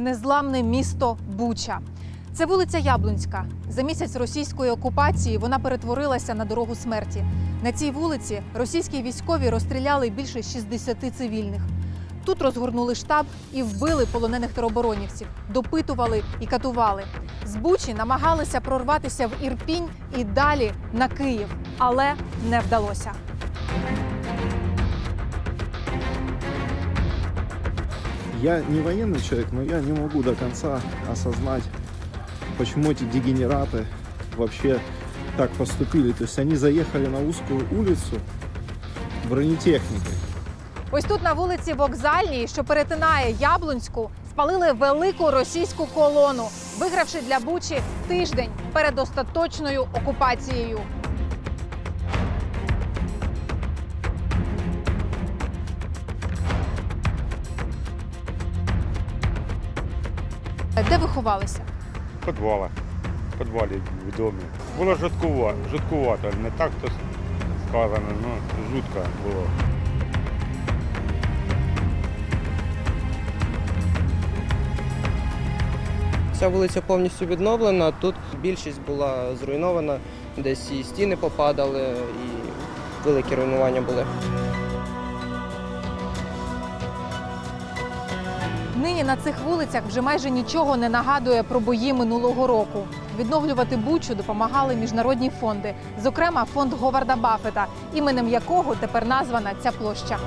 незламне місто Буча. Це вулиця Яблунська. За місяць російської окупації вона перетворилася на дорогу смерті. На цій вулиці російські військові розстріляли більше 60 цивільних. Тут розгорнули штаб і вбили полонених тероборонівців, допитували і катували. З Бучі намагалися прорватися в Ірпінь і далі на Київ, але не вдалося. Я не военный человек, но я не могу до конца осознать, почему эти дегенераты вообще так поступили. То есть они заехали на узкую улицу бронетехникой. Ось тут на вулиці Вокзальній, що перетинає Яблунську, спалили велику російську колону, вигравши для Бучі тиждень перед остаточною окупацією. Де ви ховалися? В підвалах, в підвалі в домі. Було жуткувато, жуткувато, не так то сказано, ну жутко було. Ця вулиця повністю відновлена. Тут більшість була зруйнована, десь і стіни попадали, і великі руйнування були. Нині на цих вулицях вже майже нічого не нагадує про бої минулого року. Відновлювати Бучу допомагали міжнародні фонди, зокрема фонд Говарда Баффета, іменем якого тепер названа ця площа.